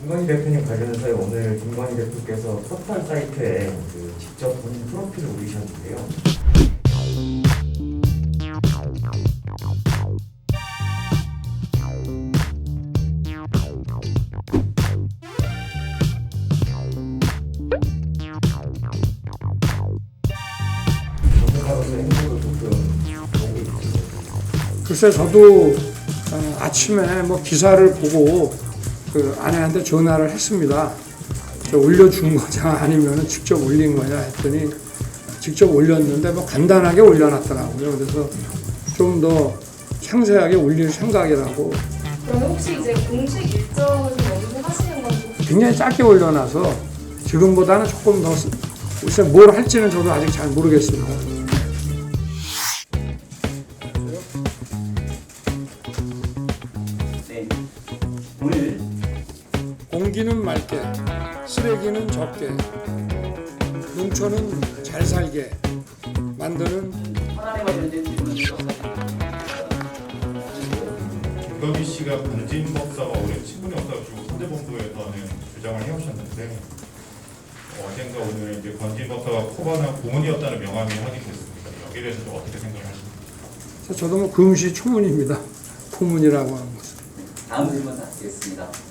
김건희 대표님 관련해서 오늘 김건희 대표께서 포털 사이트에 그 직접 본인 프로필을 올리셨는데요. 전문가로서 행보도 조금 도움이 되시는데 글쎄 저도 어, 아침에 뭐 기사를 보고 그 아내한테 전화를 했습니다. 저 올려준 거냐 아니면 직접 올린 거냐 했더니 직접 올렸는데 뭐 간단하게 올려놨더라고요. 그래서 좀 더 상세하게 올릴 생각이라고 그러면 혹시 이제 공식 일정을 좀 연구하시는 건지 굉장히 짧게 올려놔서 지금보다는 조금 더 쓰- 글쎄 뭘 할지는 저도 아직 잘 모르겠습니다. 쓰레기는 적게, 농촌은 잘 살게 만드는 김건희 씨가 건진 법사와 오랜 친분이 없어가지고 선대본부에서는 주장을 해오셨는데 어, 어젠가 오늘 이제 건진 법사가 코바나 고문이었다는 명함이 확인됐습니다. 여기에 대해서 좀 어떻게 생각하십니까? 저도 뭐 금시 초문입니다. 고문이라고 하는 것은. 다음 질문 드리겠습니다.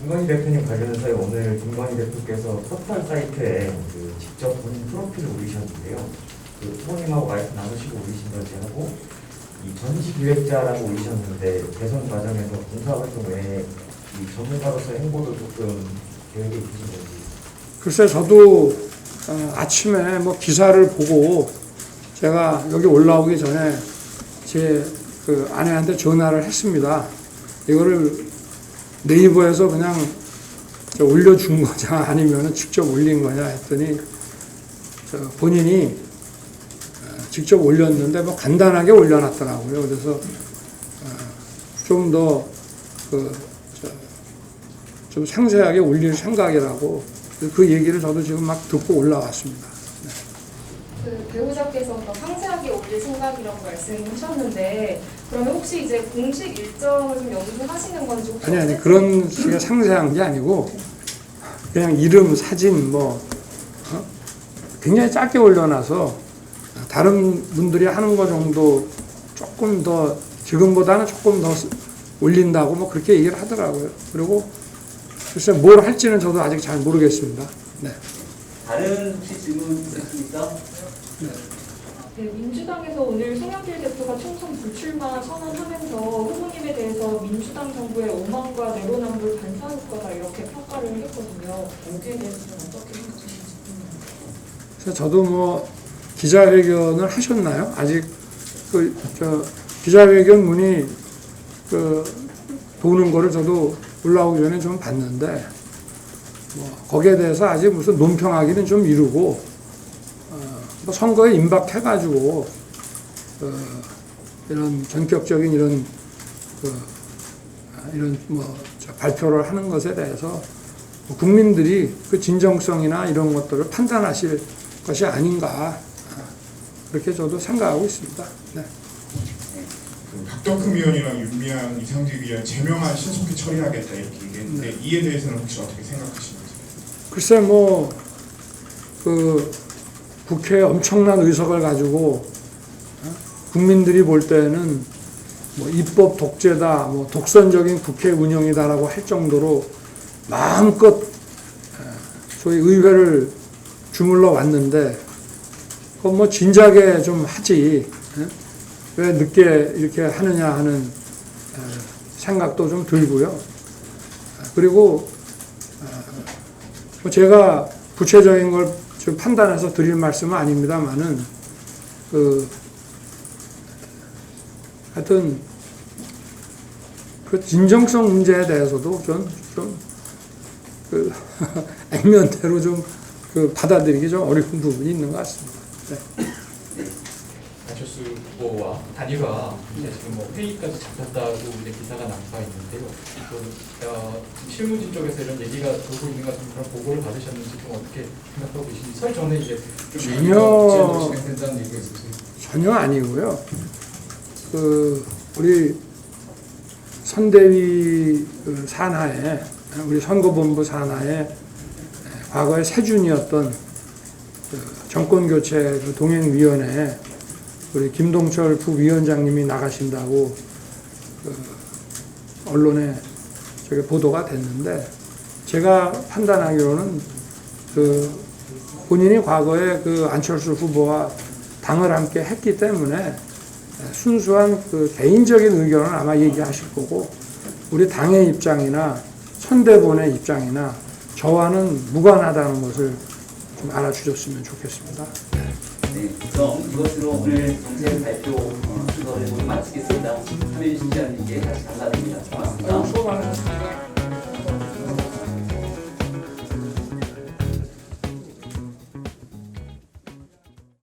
김건희 대표님 관련해서 오늘 김건희 대표께서 포털 사이트에 그 직접 본인 프로필을 올리셨는데요. 그 부모님하고 말씀 나누시고 올리신 건지 하고 이 전시 기획자라고 올리셨는데 대선 과정에서 봉사활동 외에 이 전문가로서 행보도 조금 계획이 있으신 건지 글쎄 저도 어, 아침에 뭐 기사를 보고 제가 여기 올라오기 전에 제 그 아내한테 전화를 했습니다. 이거를 네이버에서 그냥 저 올려준 거냐 아니면 직접 올린 거냐 했더니 저 본인이 어, 직접 올렸는데 뭐 간단하게 올려놨더라고요. 그래서 어, 좀 상세하게 올릴 생각이라고 그 얘기를 저도 지금 막 듣고 올라왔습니다. 그 배우자께서 더 상세하게 올릴 생각이라고 말씀하셨는데 그러면 혹시 이제 공식 일정을 좀 연구하시는 건지 혹시 아니 아니 그런 식의 상세한 게 아니고 그냥 이름 사진 뭐 어? 굉장히 짧게 올려놔서 다른 분들이 하는 거 정도 조금 더 지금보다는 조금 더 쓰- 올린다고 뭐 그렇게 얘기를 하더라고요. 그리고 글쎄 뭘 할지는 저도 아직 잘 모르겠습니다. 네. 다른 혹시 질문 있으십니까? 네, 민주당에서 오늘 송영길 대표가 총선 불출마 선언하면서 후보님에 대해서 민주당 정부의 오만과 내로남불 반사 효과다 이렇게 평가를 했거든요. 여기에 대해서는 어떻게 생각하시는지 저도 뭐 기자회견을 하셨나요? 아직 그 저 기자회견 문이 그 도는 거를 저도 올라오기 전에 좀 봤는데 뭐 거기에 대해서 아직 무슨 논평하기는 좀뭐 선거에 임박해가지고 어, 이런 전격적인 이런 그 아, 이런 뭐저 발표를 하는 것에 대해서 국민들이 그 진정성이나 이런 것들을 판단하실 것이 아닌가 아, 그렇게 저도 생각하고 있습니다. 네. 그 박덕흠 의원이랑 윤미향 이상직 의원 제명안 신속히 처리하겠다 이렇게 얘기했는데 이에 대해서는 혹시 어떻게 생각하시는지? 글쎄 뭐그 국회에 엄청난 의석을 가지고 어? 국민들이 볼 때는 뭐 입법 독재다, 뭐 독선적인 국회 운영이다라고 할 정도로 마음껏 에, 소위 의회를 주물러 왔는데 그건 뭐 진작에 좀 하지 에? 왜 늦게 이렇게 하느냐 하는 에, 생각도 좀 들고요. 그리고 뭐 제가 구체적인 걸 지금 판단해서 드릴 말씀은 아닙니다만은 그 하여튼 그 진정성 문제에 대해서도 좀좀그 액면대로 좀 그 받아들이기 좀 어려운 부분이 있는 것 같습니다. 안철수 후보와 단일화 이제 지금 뭐 회의까지 잡혔다고 이제 기사가 나와 있는데요. 그, 어, 실무진 쪽에서 이런 얘기가 돌고 있는 것 같은 그런 보고를 받으셨는지 좀 어떻게 생각하고 계신지 설 전에 이제 좀 전혀- 진행된다는 얘기가 있으세요. 전혀 아니고요. 그 우리 선대위 그 산하에 우리 선거본부 산하에 과거에 세준이었던 그 정권교체 그 동행위원회에 우리 김동철 부위원장님이 나가신다고 그 언론에 저게 보도가 됐는데 제가 판단하기로는 그 본인이 과거에 그 안철수 후보와 당을 함께 했기 때문에 순수한 그 개인적인 의견을 아마 얘기하실 거고 우리 당의 입장이나 선대본의 입장이나 저와는 무관하다는 것을 좀 알아주셨으면 좋겠습니다. 네, 그럼 이것으로 오늘 정책 발표 어, 순서를 모두 마치겠습니다. 참여해 주신 시장님께 다시 감사드립니다. 고맙습니다. 수고 많으셨습니다.